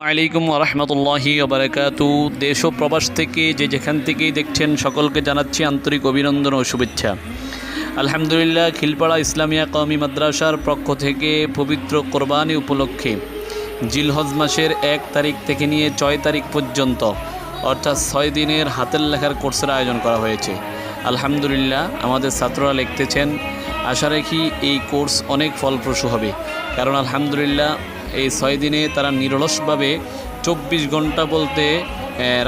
আলাইকুম রহমতুল্লাহি ওবরাকাতু দেশ ও প্রবাস থেকে যে যেখান থেকেই দেখছেন, সকলকে জানাচ্ছি আন্তরিক অভিনন্দন ও শুভেচ্ছা। আলহামদুলিল্লাহ, খিলপাড়া ইসলামিয়া কওমি মাদ্রাসার পক্ষ থেকে পবিত্র কোরবানি উপলক্ষে জিলহজ মাসের এক তারিখ থেকে নিয়ে ছয় তারিখ পর্যন্ত, অর্থাৎ ছয় দিনের হাতের লেখার কোর্সের আয়োজন করা হয়েছে। আলহামদুলিল্লাহ, আমাদের ছাত্ররা লিখতেছেন, আশা রাখি এই কোর্স অনেক ফলপ্রসূ হবে। কারণ আলহামদুলিল্লাহ এই ছয় দিনে তারা নিরলসভাবে চব্বিশ ঘণ্টা বলতে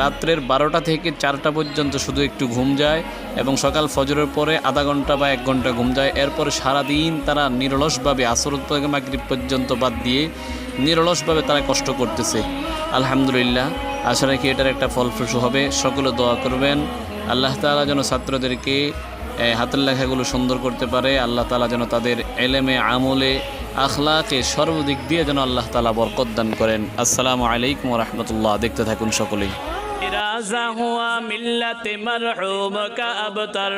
রাত্রের বারোটা থেকে চারটা পর্যন্ত শুধু একটু ঘুম যায় এবং সকাল ফজরের পরে আধা ঘণ্টা বা এক ঘণ্টা ঘুম যায়। এরপরে সারাদিন তারা নিরলসভাবে আসরত থেকে পর্যন্ত বাদ দিয়ে নিরলসভাবে তারা কষ্ট করতেছে। আলহামদুলিল্লাহ, আশা রাখি এটার একটা ফলপ্রসূ হবে। সকলে দোয়া করবেন। আল্লাহ তাআলা যেন ছাত্রদেরকে হাতের লেখাগুলো সুন্দর করতে পারে। আল্লাহ তালা যেন তাদের এলেমে, আমলে আখলাকে সর্বদিক দিয়ে যেন আল্লাহ তালা বরকত দান করেন আসসালামু আলাইকুম রহমতুল্লাহ দেখতে থাকুন সকলেই राजा हुआ मिल्लत मरहूम का अबतर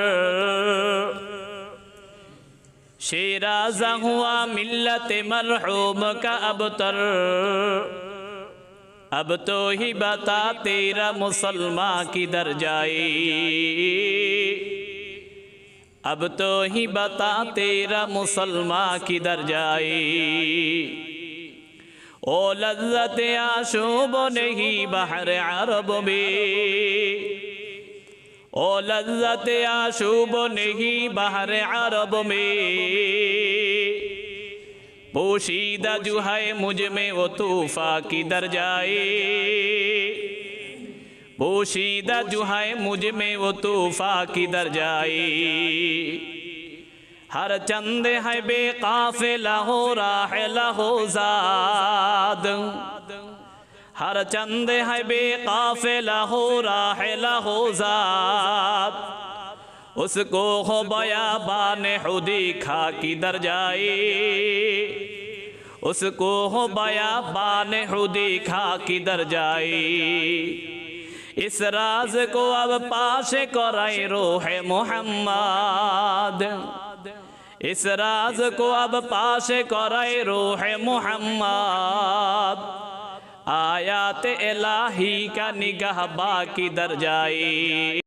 शेराजा हुआ मिल्लत मरहूम का अबतर अब तो ही बता तेरा मुसलमान किधर जाए اب تو ہی بتا تیرا مسلمان کدھر جائے او لذت آشوب نہیں بحر عرب میں او لذت آشوب نہیں بحر عرب میں پوشیدہ جو ہے مجھ میں وہ طوفا کی در جائے پوشیدہ جو ہے مجھ میں وہ توفہ کی در جائی ہر چند ہے بے قافلہ ہو راحلہ ہو زاد۔ ہر چند ہے بے قافلہ ہو راحلہ ہو زاد۔ اس کو ہو بیابان حدی کھا کی در جائی اس کو ہو بیابان حدی کھا کی در جائی इस राज को अब पाश कराए रोह मोहम्मद इस राज को अब पाश कराए रोह मोहम्मद आयात इलाही का निगाह बाकी दर जाए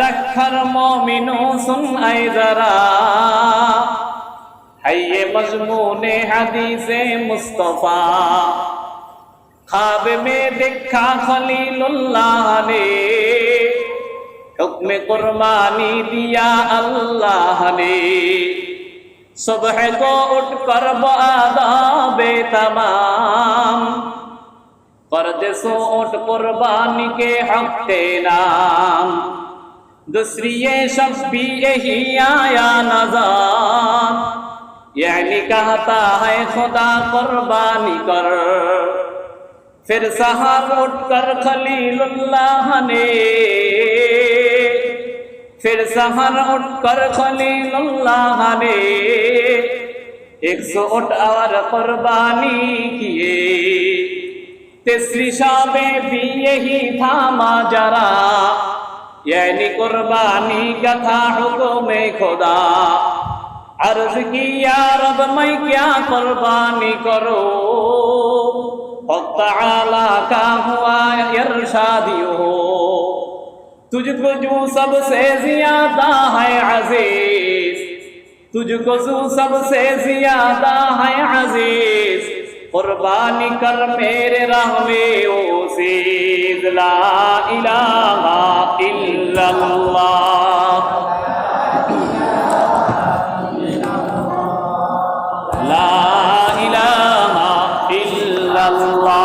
रखर मोमिनो सुन आए जरा ہے مضمون حدیث مصطفیٰ خواب میں دیکھا خلیل اللہ نے حکم قربانی دیا اللہ نے صبح کو اٹھ کر بآداب تمام فرد سو اٹھ قربانی کے حق نام دوسری یہ شب بھی یہی آیا نظام یعنی کہتا ہے خدا قربانی کر پھر سہار اٹھ کر خلیل اللہ نے پھر سہر اٹھ کر خلیل اللہ نے ایک سو اٹھ اور قربانی کیے تیسری شابیں بھی یہی تھا ماجرا یعنی قربانی کا تھا حکم خدا عرض کی، یا رب، میں کیا قربانی کرو تعالی کا ہوا ارشادی ہو، تجھ کو جو سب سے زیادہ ہے عزیز، تجھ کو جو سب سے زیادہ ہے عزیز، قربانی کر میرے راہ میں او سید لا الہ الا اللہ۔ আল্লাহ